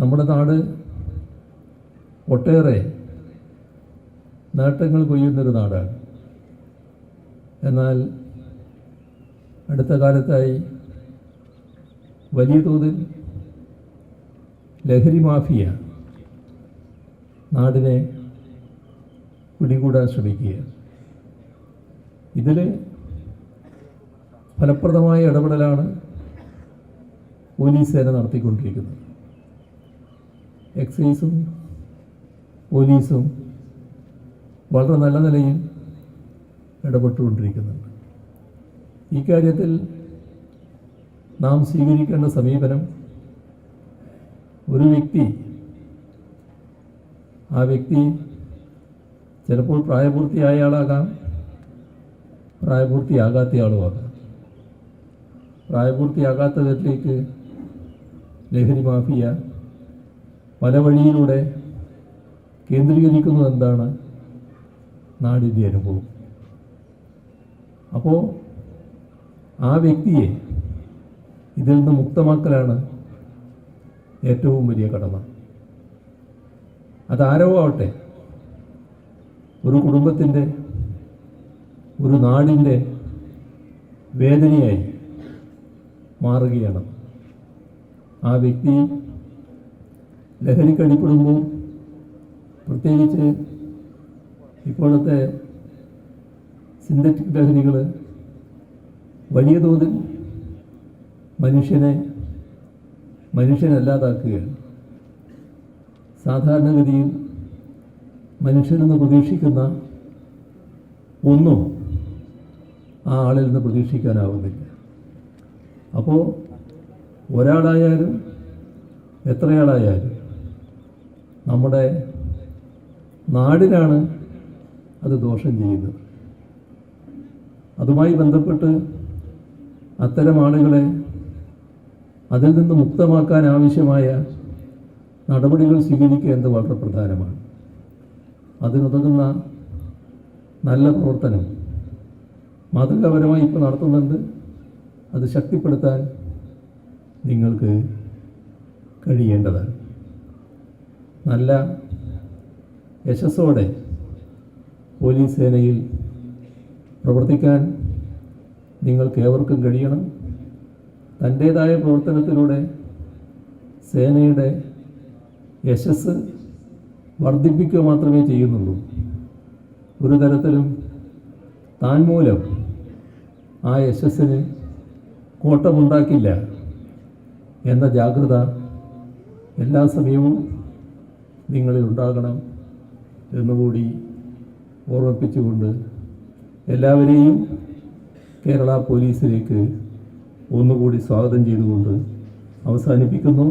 നമ്മുടെ നാട് ഒട്ടേറെ നേട്ടങ്ങൾ കൊയ്യുന്നൊരു നാടാണ്. എന്നാൽ അടുത്ത കാലത്തായി വലിയ തോതിൽ ലഹരി മാഫിയ നാടിനെ പിടികൂടാൻ ശ്രമിക്കുക ഇതിൽ ഫലപ്രദമായ ഇടപെടലാണ് പോലീസ് സേന നടത്തിക്കൊണ്ടിരിക്കുന്നത്. എക്സൈസും പോലീസും വളരെ നല്ല നിലയിൽ ഇടപെട്ടുകൊണ്ടിരിക്കുന്നുണ്ട്. ഈ കാര്യത്തിൽ നാം സ്വീകരിക്കേണ്ട സമീപനം ഒരു വ്യക്തി ആ വ്യക്തി ചിലപ്പോൾ പ്രായപൂർത്തിയായ ആളാകാം പ്രായപൂർത്തിയാകാത്ത പ്രായപൂർത്തിയാകാത്തയാളുമാകാം. പ്രായപൂർത്തിയാകാത്തവരിലേക്ക് ലഹരി മാഫിയ പല വഴിയിലൂടെ കേന്ദ്രീകരിക്കുന്നത് എന്താണ്? നാടിന്റെ അനുഭവം. അപ്പോൾ ആ വ്യക്തിയെ ഇതിൽ നിന്ന് മുക്തമാക്കലാണ് ഏറ്റവും വലിയ കടമ. അതാരോ ആവട്ടെ ഒരു കുടുംബത്തിന്റെ ഒരു നാടിന്റെ വേദനയായി മാറുകയാണ് ആ വ്യക്തി ലഹരിക്കടിപ്പെടുമ്പോൾ പ്രത്യേകിച്ച് ഇപ്പോഴത്തെ സിന്തറ്റിക് ലഹരികൾ വലിയ തോതിൽ മനുഷ്യനെ മനുഷ്യനല്ലാതാക്കുകയാണ്. സാധാരണഗതിയിൽ മനുഷ്യനെന്ന് പ്രതീക്ഷിക്കുന്ന ഒന്നും ആ ആളിൽ നിന്ന് പ്രതീക്ഷിക്കാനാവുന്നില്ല. അപ്പോൾ ഒരാളായാലും എത്രയാളായാലും നമ്മുടെ നാടിനാണ് അത് ദോഷം ചെയ്യുന്നത്. അതുമായി ബന്ധപ്പെട്ട് അത്തരം ആളുകളെ അതിൽ നിന്ന് മുക്തമാക്കാൻ ആവശ്യമായ നടപടികൾ സ്വീകരിക്കേണ്ടത് വളരെ പ്രധാനമാണ്. അതിനുതകുന്ന നല്ല പ്രവർത്തനം മാതൃകാപരമായി ഇപ്പോൾ നടത്തുന്നുണ്ട്. അത് ശക്തിപ്പെടുത്താൻ നിങ്ങൾക്ക് കഴിയേണ്ടതാണ്. നല്ല യശസ്സോടെ പോലീസ് സേനയിൽ പ്രവർത്തിക്കാൻ നിങ്ങൾക്ക് ഏവർക്കും കഴിയണം. തന്റേതായ പ്രവർത്തനത്തിലൂടെ സേനയുടെ യശസ് വർദ്ധിപ്പിക്കുക മാത്രമേ ചെയ്യുന്നുള്ളൂ. ഒരു തരത്തിലും താൻ മൂലം ആ യശസ്സിന് കോട്ടമുണ്ടാക്കില്ല എന്ന ജാഗ്രത എല്ലാ സമയവും നിങ്ങളിൽ ഉണ്ടാകണം എന്നുകൂടി ഓർമ്മിപ്പിച്ചുകൊണ്ട് എല്ലാവരെയും കേരള പോലീസിലേക്ക് ഒന്നുകൂടി സ്വാഗതം ചെയ്തുകൊണ്ട് അവസാനിപ്പിക്കുന്നു.